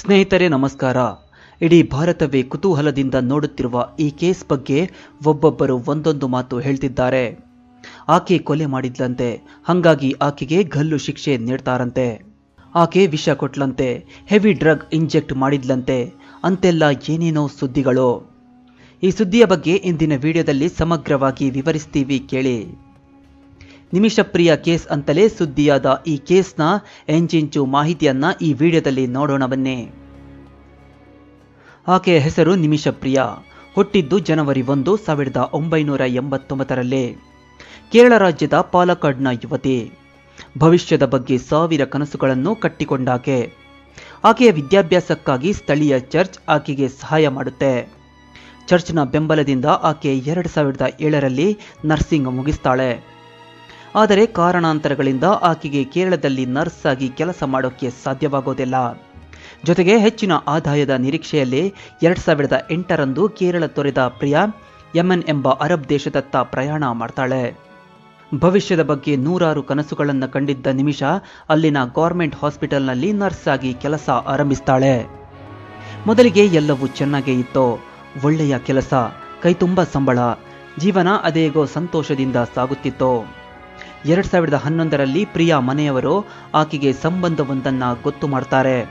ಸ್ನೇಹಿತರೆ, ನಮಸ್ಕಾರ. ಇಡೀ ಭಾರತವೇ ಕುತೂಹಲದಿಂದ ನೋಡುತ್ತಿರುವ ಈ ಕೇಸ್ ಬಗ್ಗೆ ಒಬ್ಬೊಬ್ಬರು ಒಂದೊಂದು ಮಾತು ಹೇಳ್ತಿದ್ದಾರೆ. ಆಕೆ ಕೊಲೆ ಮಾಡಿದ್ಲಂತೆ. ಹಂಗಾಗಿ ಆಕೆಗೆ ಗಲ್ಲು ಶಿಕ್ಷೆ ನೀಡ್ತಾರಂತೆ. ಆಕೆ ವಿಷ ಕೊಟ್ಲಂತೆ. ಹೆವಿ ಡ್ರಗ್ ಇಂಜೆಕ್ಟ್ ಮಾಡಿದ್ಲಂತೆ. ಅಂತೆಲ್ಲ ಏನೇನೋ ಸುದ್ದಿಗಳು. ಈ ಸುದ್ದಿಯ ಬಗ್ಗೆ ಇಂದಿನ ವಿಡಿಯೋದಲ್ಲಿ ಸಮಗ್ರವಾಗಿ ವಿವರಿಸ್ತೀವಿ ಕೇಳಿ. ನಿಮಿಷಪ್ರಿಯ ಕೇಸ್ ಅಂತಲೇ ಸುದ್ದಿಯಾದ ಈ ಕೇಸ್ನ ಎಂಚಿಂಚು ಮಾಹಿತಿಯನ್ನ ಈ ವಿಡಿಯೋದಲ್ಲಿ ನೋಡೋಣ ಬನ್ನಿ. ಆಕೆಯ ಹೆಸರು ನಿಮಿಷಪ್ರಿಯ. ಹುಟ್ಟಿದ್ದು ಜನವರಿ ಒಂದು, ಸಾವಿರದ ಒಂಬೈನೂರ ಎಂಬತ್ತೊಂಬತ್ತರಲ್ಲಿ. ಕೇರಳ ರಾಜ್ಯದ ಪಾಲಕ್ಕಾಡ್ನ ಯುವತಿ. ಭವಿಷ್ಯದ ಬಗ್ಗೆ ಸಾವಿರ ಕನಸುಗಳನ್ನು ಕಟ್ಟಿಕೊಂಡಾಕೆ. ಆಕೆಯ ವಿದ್ಯಾಭ್ಯಾಸಕ್ಕಾಗಿ ಸ್ಥಳೀಯ ಚರ್ಚ್ ಆಕೆಗೆ ಸಹಾಯ ಮಾಡುತ್ತೆ. ಚರ್ಚ್ನ ಬೆಂಬಲದಿಂದ ಆಕೆ ಎರಡು ಸಾವಿರದ ಏಳರಲ್ಲಿ ನರ್ಸಿಂಗ್ ಮುಗಿಸ್ತಾಳೆ. ಆದರೆ ಕಾರಣಾಂತರಗಳಿಂದ ಆಕೆಗೆ ಕೇರಳದಲ್ಲಿ ನರ್ಸ್ ಆಗಿ ಕೆಲಸ ಮಾಡೋಕ್ಕೆ ಸಾಧ್ಯವಾಗೋದಿಲ್ಲ. ಜೊತೆಗೆ ಹೆಚ್ಚಿನ ಆದಾಯದ ನಿರೀಕ್ಷೆಯಲ್ಲಿ ಎರಡು ಸಾವಿರದ ಎಂಟರಂದು ಕೇರಳ ತೊರೆದ ಪ್ರಿಯಾ, ಯಮನ್ ಎಂಬ ಅರಬ್ ದೇಶದತ್ತ ಪ್ರಯಾಣ ಮಾಡ್ತಾಳೆ. ಭವಿಷ್ಯದ ಬಗ್ಗೆ ನೂರಾರು ಕನಸುಗಳನ್ನು ಕಂಡಿದ್ದ ನಿಮಿಷ ಅಲ್ಲಿನ ಗೌರ್ಮೆಂಟ್ ಹಾಸ್ಪಿಟಲ್ನಲ್ಲಿ ನರ್ಸ್ ಆಗಿ ಕೆಲಸ ಆರಂಭಿಸ್ತಾಳೆ. ಮೊದಲಿಗೆ ಎಲ್ಲವೂ ಚೆನ್ನಾಗೇ ಇತ್ತು. ಒಳ್ಳೆಯ ಕೆಲಸ, ಕೈತುಂಬ ಸಂಬಳ, ಜೀವನ ಅದೇಗೋ ಸಂತೋಷದಿಂದ ಸಾಗುತ್ತಿತ್ತು. ಎರಡ್ ಸಾವಿರದ ಹನ್ನೊಂದರಲ್ಲಿ ಪ್ರಿಯಾ ಮನೆಯವರು ಆಕೆಗೆ ಸಂಬಂಧವೊಂದನ್ನ ಗೊತ್ತು ಮಾಡ್ತಾರೆ.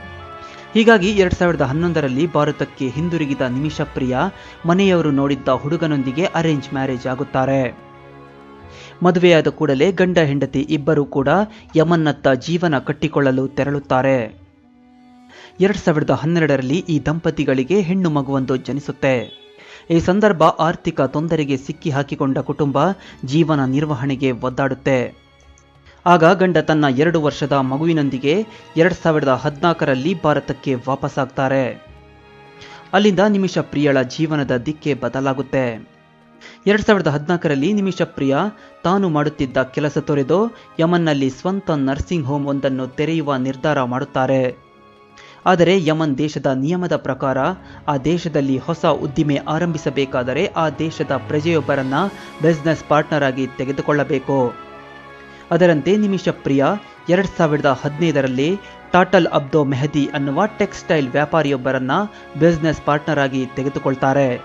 ಹೀಗಾಗಿ ಎರಡ್ ಸಾವಿರದ ಹನ್ನೊಂದರಲ್ಲಿ ಭಾರತಕ್ಕೆ ಹಿಂದಿರುಗಿದ ನಿಮಿಷ ಪ್ರಿಯಾ ಮನೆಯವರು ನೋಡಿದ್ದ ಹುಡುಗನೊಂದಿಗೆ ಅರೇಂಜ್ ಮ್ಯಾರೇಜ್ ಆಗುತ್ತಾರೆ. ಮದುವೆಯಾದ ಕೂಡಲೇ ಗಂಡ ಹೆಂಡತಿ ಇಬ್ಬರೂ ಕೂಡ ಯಮನ್ನತ್ತ ಜೀವನ ಕಟ್ಟಿಕೊಳ್ಳಲು ತೆರಳುತ್ತಾರೆ. ಎರಡ್ ಸಾವಿರದ ಹನ್ನೆರಡರಲ್ಲಿ ಈ ದಂಪತಿಗಳಿಗೆ ಹೆಣ್ಣು ಮಗುವೊಂದು ಜನಿಸುತ್ತೆ. ಈ ಸಂದರ್ಭ ಆರ್ಥಿಕ ತೊಂದರೆಗೆ ಸಿಕ್ಕಿ ಹಾಕಿಕೊಂಡ ಕುಟುಂಬ ಜೀವನ ನಿರ್ವಹಣೆಗೆ ಒದ್ದಾಡುತ್ತೆ. ಆಗ ಗಂಡ ತನ್ನ ಎರಡು ವರ್ಷದ ಮಗುವಿನೊಂದಿಗೆ ಎರಡು ಸಾವಿರದ ಹದಿನಾಲ್ಕರಲ್ಲಿ ಭಾರತಕ್ಕೆ ವಾಪಸ್ಸಾಗ್ತಾರೆ. ಅಲ್ಲಿಂದ ನಿಮಿಷ ಪ್ರಿಯಳ ಜೀವನದ ದಿಕ್ಕೆ ಬದಲಾಗುತ್ತೆ. ಎರಡು ಸಾವಿರದ ಹದಿನಾಲ್ಕರಲ್ಲಿ ನಿಮಿಷ ಪ್ರಿಯ ತಾನು ಮಾಡುತ್ತಿದ್ದ ಕೆಲಸ ತೊರೆದು ಯಮನ್ನಲ್ಲಿ ಸ್ವಂತ ನರ್ಸಿಂಗ್ ಹೋಮ್ ಒಂದನ್ನು ತೆರೆಯುವ ನಿರ್ಧಾರ ಮಾಡುತ್ತಾರೆ. ಆದರೆ ಯಮನ್ ದೇಶದ ನಿಯಮದ ಪ್ರಕಾರ ಆ ದೇಶದಲ್ಲಿ ಹೊಸ ಉದ್ದಿಮೆ ಆರಂಭಿಸಬೇಕಾದರೆ ಆ ದೇಶದ ಪ್ರಜೆಯೊಬ್ಬರನ್ನ ಬಿಸ್ನೆಸ್ ಪಾರ್ಟ್ನರ್ ಆಗಿ ತೆಗೆದುಕೊಳ್ಳಬೇಕು. ಅದರಂತೆ ನಿಮಿಷ ಪ್ರಿಯ, ಎರಡು ಸಾವಿರದ ಹದಿನೈದರಲ್ಲಿ ಟಾಟಲ್ ಅಬ್ದೋ ಮೆಹದಿ ಅನ್ನುವ ಟೆಕ್ಸ್ಟೈಲ್ ವ್ಯಾಪಾರಿಯೊಬ್ಬರನ್ನ ಬಿಸ್ನೆಸ್ ಪಾರ್ಟ್ನರ್ ಆಗಿ ತೆಗೆದುಕೊಳ್ತಾರೆ.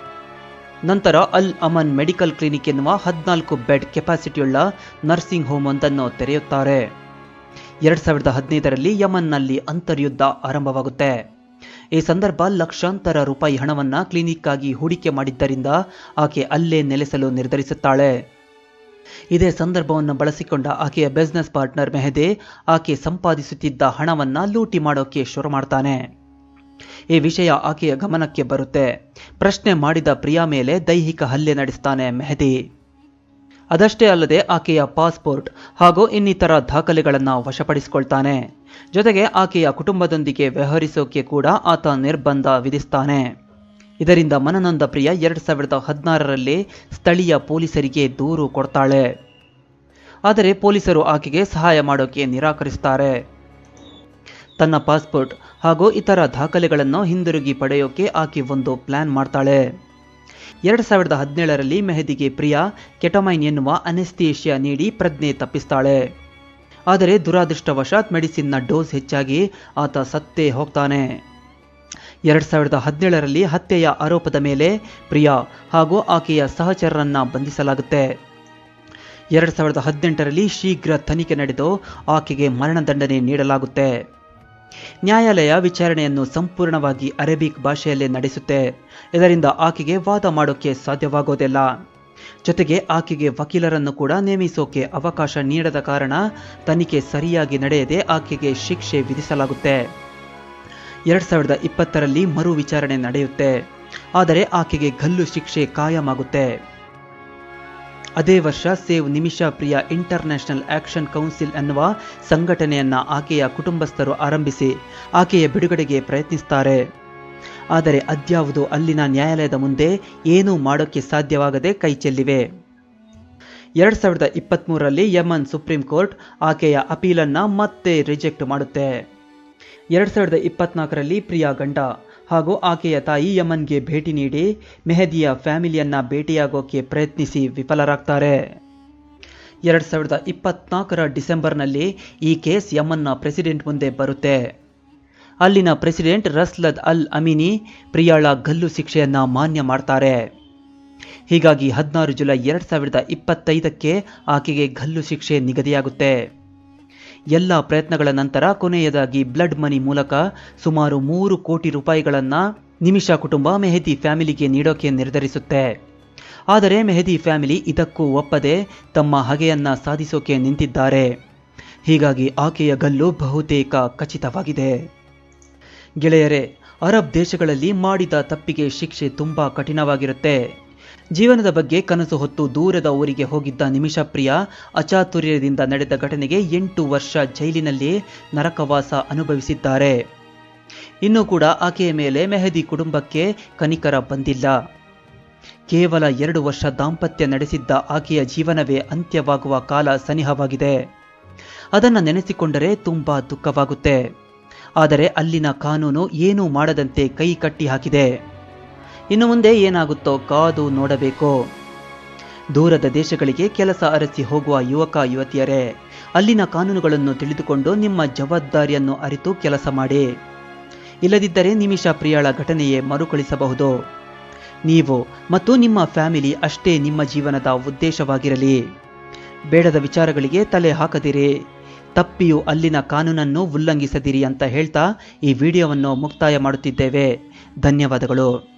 ನಂತರ ಅಲ್ ಅಮನ್ ಮೆಡಿಕಲ್ ಕ್ಲಿನಿಕ್ ಎನ್ನುವ ಹದಿನಾಲ್ಕು ಬೆಡ್ ಕೆಪಾಸಿಟಿಯುಳ್ಳ ನರ್ಸಿಂಗ್ ಹೋಮ್ ಒಂದನ್ನು ತೆರೆಯುತ್ತಾರೆ. ಎರಡ್ ಸಾವಿರದ ಹದಿನೈದರಲ್ಲಿ ಯಮನ್ನಲ್ಲಿ ಅಂತರ್ಯುದ್ಧ ಆರಂಭವಾಗುತ್ತೆ. ಈ ಸಂದರ್ಭ ಲಕ್ಷಾಂತರ ರೂಪಾಯಿ ಹಣವನ್ನ ಕ್ಲಿನಿಕ್ ಆಗಿ ಹೂಡಿಕೆ ಮಾಡಿದ್ದರಿಂದ ಆಕೆ ಅಲ್ಲೇ ನೆಲೆಸಲು ನಿರ್ಧರಿಸುತ್ತಾಳೆ. ಇದೇ ಸಂದರ್ಭವನ್ನು ಬಳಸಿಕೊಂಡ ಆಕೆಯ ಬಿಸ್ನೆಸ್ ಪಾರ್ಟ್ನರ್ ಮೆಹದೆ ಆಕೆ ಸಂಪಾದಿಸುತ್ತಿದ್ದ ಹಣವನ್ನ ಲೂಟಿ ಮಾಡೋಕೆ ಶುರು ಮಾಡ್ತಾನೆ. ಈ ವಿಷಯ ಆಕೆಯ ಗಮನಕ್ಕೆ ಬರುತ್ತೆ. ಪ್ರಶ್ನೆ ಮಾಡಿದ ಪ್ರಿಯಾ ಮೇಲೆ ದೈಹಿಕ ಹಲ್ಲೆ ನಡೆಸ್ತಾನೆ ಮೆಹದಿ. ಅದಷ್ಟೇ ಅಲ್ಲದೆ ಆಕೆಯ ಪಾಸ್ಪೋರ್ಟ್ ಹಾಗೂ ಇನ್ನಿತರ ದಾಖಲೆಗಳನ್ನು ವಶಪಡಿಸಿಕೊಳ್ತಾನೆ. ಜೊತೆಗೆ ಆಕೆಯ ಕುಟುಂಬದೊಂದಿಗೆ ವ್ಯವಹರಿಸೋಕೆ ಕೂಡ ಆತ ನಿರ್ಬಂಧ ವಿಧಿಸ್ತಾನೆ. ಇದರಿಂದ ಮನನಂದ ಪ್ರಿಯ ಎರಡು ಸಾವಿರದ ಹದಿನಾರರಲ್ಲಿ ಸ್ಥಳೀಯ ಪೊಲೀಸರಿಗೆ ದೂರು ಕೊಡ್ತಾಳೆ. ಆದರೆ ಪೊಲೀಸರು ಆಕೆಗೆ ಸಹಾಯ ಮಾಡೋಕೆ ನಿರಾಕರಿಸ್ತಾರೆ. ತನ್ನ ಪಾಸ್ಪೋರ್ಟ್ ಹಾಗೂ ಇತರ ದಾಖಲೆಗಳನ್ನು ಹಿಂದಿರುಗಿ ಪಡೆಯೋಕೆ ಆಕೆ ಒಂದು ಪ್ಲಾನ್ ಮಾಡ್ತಾಳೆ. ಎರಡು ಸಾವಿರದ ಹದಿನೇಳರಲ್ಲಿ ಮೆಹದಿಗೆ ಪ್ರಿಯಾ, ಕೆಟಮೈನ್ ಎನ್ನುವ ಅನೆಸ್ಥಿಯೇಷಿಯಾ ನೀಡಿ ಪ್ರಜ್ಞೆ ತಪ್ಪಿಸ್ತಾಳೆ. ಆದರೆ ದುರಾದೃಷ್ಟವಶಾತ್ ಮೆಡಿಸಿನ್ನ ಡೋಸ್ ಹೆಚ್ಚಾಗಿ ಆತ ಸತ್ತೇ ಹೋಗ್ತಾನೆ. ಎರಡು ಸಾವಿರದ ಹದಿನೇಳರಲ್ಲಿ ಹತ್ಯೆಯ ಆರೋಪದ ಮೇಲೆ ಪ್ರಿಯಾ ಹಾಗೂ ಆಕೆಯ ಸಹಚರರನ್ನ ಬಂಧಿಸಲಾಗುತ್ತೆ. ಎರಡು ಸಾವಿರದ ಹದಿನೆಂಟರಲ್ಲಿ ಶೀಘ್ರ ತನಿಖೆ ನಡೆದು ಆಕೆಗೆ ಮರಣದಂಡನೆ ನೀಡಲಾಗುತ್ತೆ. ನ್ಯಾಯಾಲಯ ವಿಚಾರಣೆಯನ್ನು ಸಂಪೂರ್ಣವಾಗಿ ಅರೇಬಿಕ್ ಭಾಷೆಯಲ್ಲೇ ನಡೆಸುತ್ತೆ. ಇದರಿಂದ ಆಕೆಗೆ ವಾದ ಮಾಡೋಕ್ಕೆ ಸಾಧ್ಯವಾಗೋದಿಲ್ಲ. ಜೊತೆಗೆ ಆಕೆಗೆ ವಕೀಲರನ್ನು ಕೂಡ ನೇಮಿಸೋಕೆ ಅವಕಾಶ ನೀಡದ ಕಾರಣ ತನಿಖೆ ಸರಿಯಾಗಿ ನಡೆಯದೆ ಆಕೆಗೆ ಶಿಕ್ಷೆ ವಿಧಿಸಲಾಗುತ್ತೆ. ಎರಡ್ ಸಾವಿರದ ಇಪ್ಪತ್ತರಲ್ಲಿ ಮರು ವಿಚಾರಣೆ ನಡೆಯುತ್ತೆ. ಆದರೆ ಆಕೆಗೆ ಗಲ್ಲು ಶಿಕ್ಷೆ ಕಾಯಮಾಗುತ್ತೆ ಅದೇ ವರ್ಷ save Nimisha Priya international action council ಅನ್ನುವ ಸಂಘಟನೆಯನ್ನು ಆಕೆಯ ಕುಟುಂಬಸ್ಥರು ಆರಂಭಿಸಿ ಆಕೆಯ ಬಿಡುಗಡೆಗೆ ಪ್ರಯತ್ನಿಸ್ತಾರೆ. ಆದರೆ ಅದ್ಯಾವುದು ಅಲ್ಲಿನ ನ್ಯಾಯಾಲಯದ ಮುಂದೆ ಏನೂ ಮಾಡೋಕ್ಕೆ ಸಾಧ್ಯವಾಗದೆ ಕೈ ಚೆಲ್ಲಿವೆ. ಎರಡ್ ಸಾವಿರದ ಇಪ್ಪತ್ತ್ಮೂರರಲ್ಲಿ ಯಮನ್ ಸುಪ್ರೀಂ ಕೋರ್ಟ್ ಆಕೆಯ ಅಪೀಲನ್ನು ಮತ್ತೆ ರಿಜೆಕ್ಟ್ ಮಾಡುತ್ತೆ. ಎರಡು ಸಾವಿರದ ಇಪ್ಪತ್ನಾಲ್ಕರಲ್ಲಿ ಪ್ರಿಯಾ ಗಂಡ ಹಾಗೂ ಆಕೆಯ ತಾಯಿ ಯಮನ್ಗೆ ಭೇಟಿ ನೀಡಿ ಮೆಹದಿಯ ಫ್ಯಾಮಿಲಿಯನ್ನ ಭೇಟಿಯಾಗೋಕೆ ಪ್ರಯತ್ನಿಸಿ ವಿಫಲರಾಗ್ತಾರೆ. ಎರಡು ಸಾವಿರದ ಇಪ್ಪತ್ನಾಲ್ಕರ ಡಿಸೆಂಬರ್ನಲ್ಲಿ ಈ ಕೇಸ್ ಯಮನ್ನ ಪ್ರೆಸಿಡೆಂಟ್ ಮುಂದೆ ಬರುತ್ತೆ. ಅಲ್ಲಿನ ಪ್ರೆಸಿಡೆಂಟ್ ರಸ್ಲದ್ ಅಲ್ ಅಮಿನಿ ಪ್ರಿಯಾಳ ಗಲ್ಲು ಶಿಕ್ಷೆಯನ್ನ ಮಾನ್ಯ ಮಾಡ್ತಾರೆ. ಹೀಗಾಗಿ ಹದಿನಾರು ಜುಲೈ ಎರಡು ಸಾವಿರದ ಇಪ್ಪತ್ತೈದಕ್ಕೆ ಆಕೆಗೆ ಗಲ್ಲು ಶಿಕ್ಷೆ ನಿಗದಿಯಾಗುತ್ತೆ. ಎಲ್ಲ ಪ್ರಯತ್ನಗಳ ನಂತರ ಕೊನೆಯದಾಗಿ ಬ್ಲಡ್ ಮನಿ ಮೂಲಕ ಸುಮಾರು ಮೂರು ಕೋಟಿ ರೂಪಾಯಿಗಳನ್ನು ನಿಮಿಷ ಕುಟುಂಬ ಮೆಹದಿ ಫ್ಯಾಮಿಲಿಗೆ ನೀಡೋಕೆ ನಿರ್ಧರಿಸುತ್ತೆ. ಆದರೆ ಮೆಹದಿ ಫ್ಯಾಮಿಲಿ ಇದಕ್ಕೂ ಒಪ್ಪದೆ ತಮ್ಮ ಹಗೆಯನ್ನ ಸಾಧಿಸೋಕೆ ನಿಂತಿದ್ದಾರೆ. ಹೀಗಾಗಿ ಆಕೆಯ ಗಲ್ಲು ಬಹುತೇಕ ಖಚಿತವಾಗಿದೆ. ಗೆಳೆಯರೇ, ಅರಬ್ ದೇಶಗಳಲ್ಲಿ ಮಾಡಿದ ತಪ್ಪಿಗೆ ಶಿಕ್ಷೆ ತುಂಬಾ ಕಠಿಣವಾಗಿರುತ್ತೆ. ಜೀವನದ ಬಗ್ಗೆ ಕನಸು ಹೊತ್ತು ದೂರದ ಊರಿಗೆ ಹೋಗಿದ್ದ ನಿಮಿಷ ಪ್ರಿಯ, ಅಚಾತುರ್ಯದಿಂದ ನಡೆದ ಘಟನೆಗೆ ಎಂಟು ವರ್ಷ ಜೈಲಿನಲ್ಲಿ ನರಕವಾಸ ಅನುಭವಿಸಿದ್ದಾರೆ. ಇನ್ನೂ ಕೂಡ ಆಕೆಯ ಮೇಲೆ ಮೆಹದಿ ಕುಟುಂಬಕ್ಕೆ ಕನಿಕರ ಬಂದಿಲ್ಲ. ಕೇವಲ ಎರಡು ವರ್ಷ ದಾಂಪತ್ಯ ನಡೆಸಿದ್ದ ಆಕೆಯ ಜೀವನವೇ ಅಂತ್ಯವಾಗುವ ಕಾಲ ಸನಿಹವಾಗಿದೆ. ಅದನ್ನು ನೆನೆಸಿಕೊಂಡರೆ ತುಂಬಾ ದುಃಖವಾಗುತ್ತೆ. ಆದರೆ ಅಲ್ಲಿನ ಕಾನೂನು ಏನೂ ಮಾಡದಂತೆ ಕೈ ಕಟ್ಟಿ ಹಾಕಿದೆ. ಇನ್ನು ಮುಂದೆ ಏನಾಗುತ್ತೋ ಕಾದು ನೋಡಬೇಕು. ದೂರದ ದೇಶಗಳಿಗೆ ಕೆಲಸ ಅರಸಿ ಹೋಗುವ ಯುವಕ, ಯುವತಿಯರೇ, ಅಲ್ಲಿನ ಕಾನೂನುಗಳನ್ನು ತಿಳಿದುಕೊಂಡು ನಿಮ್ಮ ಜವಾಬ್ದಾರಿಯನ್ನು ಅರಿತು ಕೆಲಸ ಮಾಡಿ. ಇಲ್ಲದಿದ್ದರೆ ನಿಮಿಷ ಪ್ರಿಯಾಳ ಘಟನೆಯೇ ಮರುಕಳಿಸಬಹುದು. ನೀವು ಮತ್ತು ನಿಮ್ಮ ಫ್ಯಾಮಿಲಿ ಅಷ್ಟೇ ನಿಮ್ಮ ಜೀವನದ ಉದ್ದೇಶವಾಗಿರಲಿ. ಬೇಡದ ವಿಚಾರಗಳಿಗೆ ತಲೆ ಹಾಕದಿರಿ. ತಪ್ಪಿಯು ಅಲ್ಲಿನ ಕಾನೂನನ್ನು ಉಲ್ಲಂಘಿಸದಿರಿ ಅಂತ ಹೇಳ್ತಾ ಈ ವಿಡಿಯೋವನ್ನು ಮುಕ್ತಾಯ ಮಾಡುತ್ತಿದ್ದೇವೆ. ಧನ್ಯವಾದಗಳು.